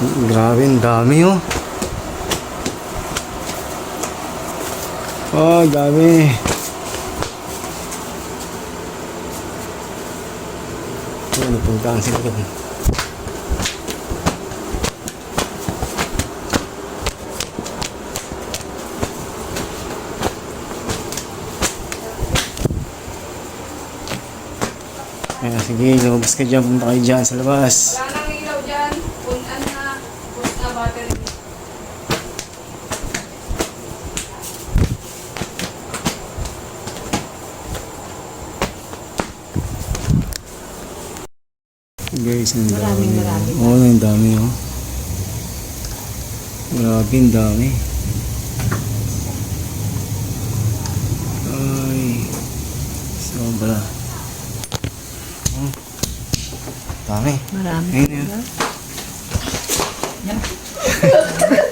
Grabe, ang dami oh. Oh, dami. Ano, puntaan sila doon. Kaya sige, lumabas ka dyan, punta kayo dyan sa labas. Wala Guys, ang dami. Maraming marami. Oo, ang dami oh. Grabe, ang dami. Ay, sobra. Oh, dami. Marami. Ayun yun. Yan. ハハハハ!